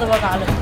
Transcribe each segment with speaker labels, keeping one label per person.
Speaker 1: ဆိုတော့ကားလို့
Speaker 2: ရ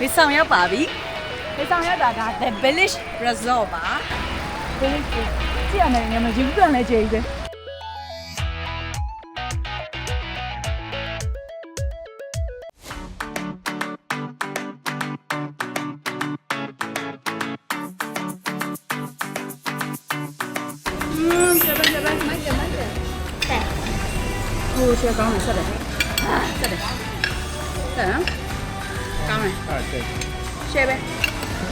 Speaker 1: ဒီဆောင်ရောက်ပါပြီဒီဆောင်ရောက်တာက The Village Resort ပါ Village ကြည့်ရမယ်ငါမကြည့်ဘူးပြန်လဲကြည့်ပဲဟိုရှယ်ကောင်းတယ်ဆက်တယ်ဟာဆက်တယ်ဆက်နော် ကောင်းတယ်
Speaker 2: အဲ့တဲ့
Speaker 1: ရှယ်ပဲ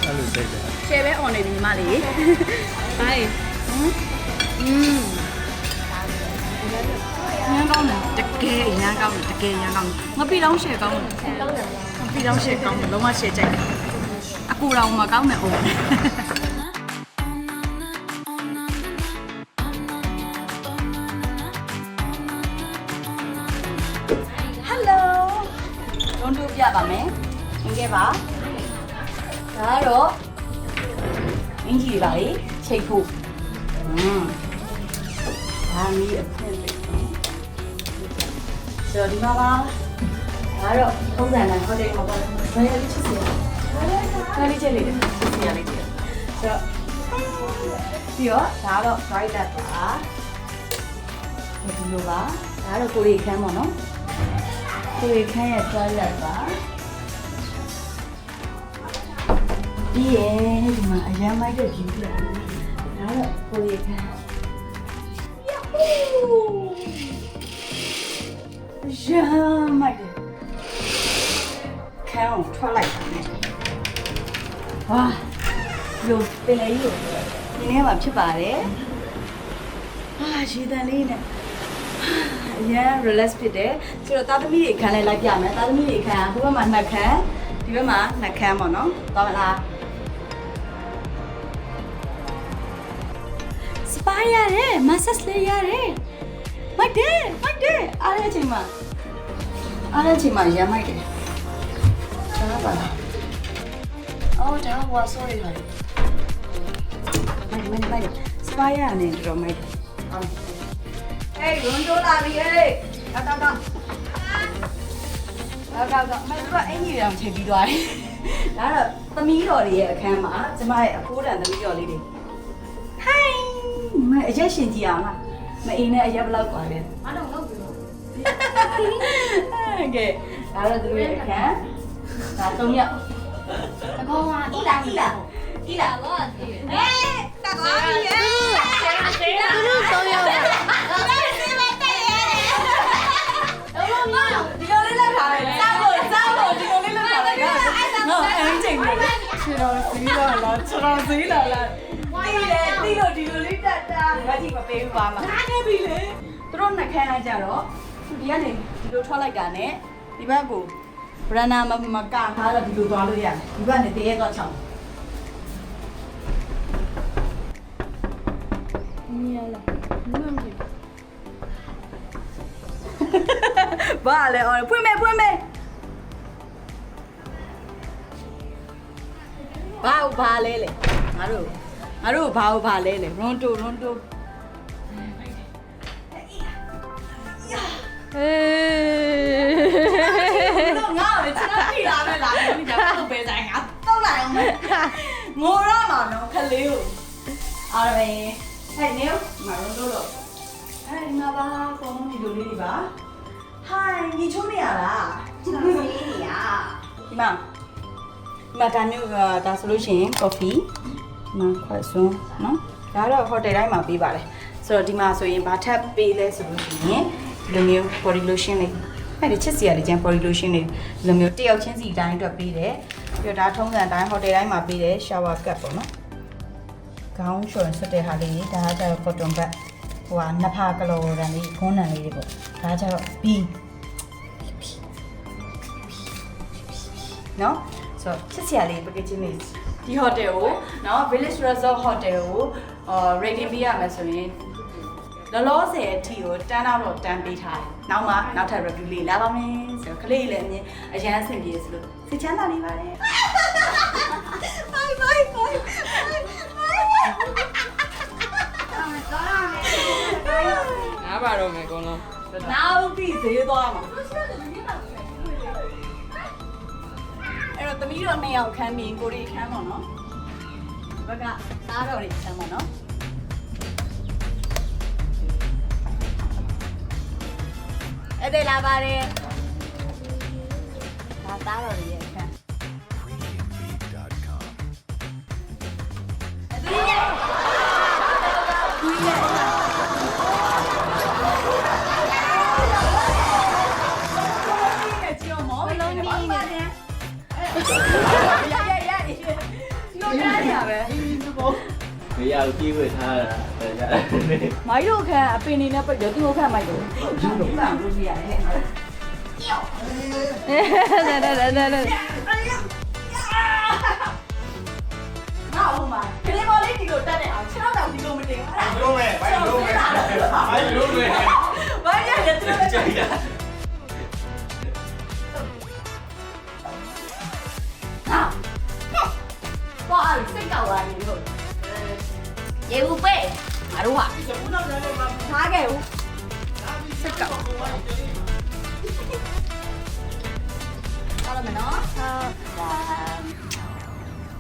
Speaker 2: အဲ့လိုစိတ်တယ်
Speaker 1: ရှယ်ပဲ on နေပြီညီမလေးဟိုင်းဟမ်อืมညံကောင်းတယ်တကယ်ညံကောင်းတယ်တကယ်ညံကောင်းတယ်ငါပြီတော့ရှယ်ကောင်းတယ်ငါပြီတော့ရှယ်ကောင်းတယ်လုံးဝရှယ်ကြိုက်တယ်အကူတော်မကောင်းတယ်ဟိုဟယ်လိုတွန်းတို့ပြပါမယ်။ ငင်ခဲ့ပါ။ဒါကတော့အင်ကြီးတွေပါလေချိတ်ဖို့။ဟွန်း။ဒါမီးအဖက်ပဲ။ဆိုတော့ဒီမှာပါ။ဒါတော့ထုံးစံတိုင်းဟိုတယ်မှာပါ။ဘယ်လိုချစ်စီလဲ။ဒါလေးချက်လေးချစ်စီရလေးချက်။ဆိုတော့ပြီးတော့ဒါတော့ bright light ပါ။ဒီလိုပါ။ဒါတော့ကိုရီခမ်းပေါ့နော်။ကိုယ်ခန်းရဲ့ toilet ပါ ပြီးရင်ဒီမှာအရမ်းမိုက်တဲ့ view လာဒါတော့ကိုယ်ခန်းယဟူရမ်းမိုက်တယ်ခန်းကိုထွက်လိုက်ပါမယ်ဝါလိုပင်လေးကိုဒီနေ့မှာဖြစ်ပါတယ်အာရေတန်လေးနဲ့အရင် relax ဖြစ်တယ်ဆိုတော့သားသမီးတွေခန်းလဲလိုက်ပြမယ်သားသမီးတွေခန်းကဟိုဘက်မှာနှစ်ခန်းဒီဘက်မှာနှစ်ခန်းပေါ့နော်သွားမလား ပါရတယ်မဆတ်လေးရတယ်မိုက်တယ်မိုက်တယ်အားရတဲ့အချိန်မှာအားရတဲ့အချိန်မှာရမ်းမိုက်တယ်ဒါပါလားအော်ဒါဝါ sorry ပါမိုက်မိုက်မိုက်စပါရနဲ့တော်တော်မိုက်တယ်အော်ဟေးလွန်တိုးလာပြီဟေးတောက်တောက်တောက်တောက်တောက်တောက်မတို့ကအင်ကြီးရောင်ချိန်ပြီးသွားတယ်ဒါတော့သမီးတော်တွေရဲ့အခန်းမှာကျမရဲ့အဖိုးတန်သမီးတော်လေးတွေဟိုင်း မအရက်ရှင်ကြည့်အောင်လားမအင်းနဲ့အရက်ဘယ်လောက်กว่าလဲအားလုံးလောက်ပြီဟုတ်ကဲ့ဒါတော့သူတို့ရဲ့အခန်းဒါ၃ရက်
Speaker 3: အကောင်ကဣလာဣလာ
Speaker 1: ဤလားဟေးတက်သွားပြီဟေး
Speaker 3: သူတို့သုံးယောက်တာတော့မင်း
Speaker 1: ဒီလိုလေးလောက်ထားလိုက်စားလို့စားလို့ဒီလိုလေးလောက်ထားလိုက်ငါငါအရင်ချိန်လို့ခြေတော်စီးလာလားခြေတော်စီးလာလား တီးတယ်တီးလို့ဒီလိုလေးတက်တာငါကြည့်မပေးဘူးပါမှာဒါနေပြီလေသူတို့နှစ်ခန်းလိုက်ကြတော့ဒီကနေဒီလိုထွက်လိုက်တာနဲ့ဒီဘက်ကိုဘရနာမမကထားတော့ဒီလိုသွားလို့ရတယ်ဒီဘက်နဲ့တရေတော့ချောင်းမြင်လားမမြင်ဘာလဲအော်ဖွင့်မယ်ဖွင့်မယ်ဘာကိုဘာလဲလေငါတို့ ငါတို့ဘာကိုဘာလဲလေရွန်တိုရွန်တိုဟေးတော့ငါ့ကိုချစ်တာပြီလားမလားဒီကြောင့်တော့ပဲဆိုင်ငါတော့လာအောင်မယ်ငိုရမှာနော်ခလေးကိုအားရမယ်ဟဲ့နေမရွန်တိုလို့အဲ့ဒီမှာပါကောင်းဒီလိုလေးတွေပါဟိုင်းညီချုံးနေရလား
Speaker 3: ကျွန်တော်စီးနေရ
Speaker 1: ဒီမှာဒီမှာဒါမျိုးအာဒါဆိုလို့ရှိရင် coffee ဒီမှာခွက်စွန်းနော်ဒါတော့ hotel တိုင်းမှာပေးပါတယ်ဆိုတော့ဒီမှာဆိုရင်ဘာထပ်ပေးလဲဆိုလို့ရှိရင်ဒီလိုမျိုး body lotion လေးအဲ့ဒီချစ်စီရလေးကျန် body lotion လေးဒီလိုမျိုးတယောက်ချင်းစီတိုင်းအတွက်ပေးတယ်ပြီးတော့ဒါထုံးစံတိုင်း hotel တိုင်းမှာပေးတယ် shower cap ပေါ့နော်ခေါင်းလျှော်ဆွတ်တဲ့ဟာလေးဒါကကျတော့ cotton bud ဟိုကနှစ်ဖာကလော်တန်လေးခွန်းတန်လေးတွေပေါ့ဒါကျတော့ B နော်ဆိုတော့ချစ်စရာလေး packaging လေး ဒီ hotel ကိုနော် village resort hotel ကိုအာ rating ပေးရမယ်ဆိုရင်လောလောဆယ်အထိကိုတန်းတော့တော့တန်းပေးထားတယ်။နောက်မှနောက်ထပ် review လေးလာပါမယ်ဆိုတော့ကလေးလည်းအမြင်အရန်အဆင်ပြေဆိုလို့စိတ်ချမ်းသာနေပါတယ်။ Bye bye bye.
Speaker 2: နားပါတော့မယ်ကောလုံး
Speaker 1: နောက်ပြီးဈေးသွားမှာ အဲ့တော့သမီးတို့နှစ်ယောက်ခန်းပြီးကိုရီခန်းပါနော်ဘက်ကသားတော်တွေခန်းပါနော်အဲ့ဒါလာပါတယ်ဒါသားတော်တွေရဲ့
Speaker 4: မရဘူးကြီးဝတ်ထားတာဒါကြတယ်
Speaker 1: မိုင်းတို့ခန့်အပင်နေနဲ့ပြည့်သူတို့ခန့်မိုက်တို့ယူလို့ပါလို့ပြရတယ်ဟဲ့ဒါဒါဒါဒါငါ့ဟိုမှာကလေးမလေးဒီလိုတက်နေအောင်6တောင်ဒီလိုမတင်ဘူး
Speaker 5: လုံးမဲ့ဘိုင်းလုံးမဲ့ဘိုင်းလုံးမဲ့
Speaker 1: ဘာရလဲသူတို့
Speaker 4: ကြိုက်တာ
Speaker 1: ဟာဘာအဲ့စိတ်ကောက်လာနေလို့ ရေဘူးပဲငါတို့ကထားခဲ့ဦးစိတ်ကောက်ဟုတ်ပါမယ်နော်ဟုတ်ပါ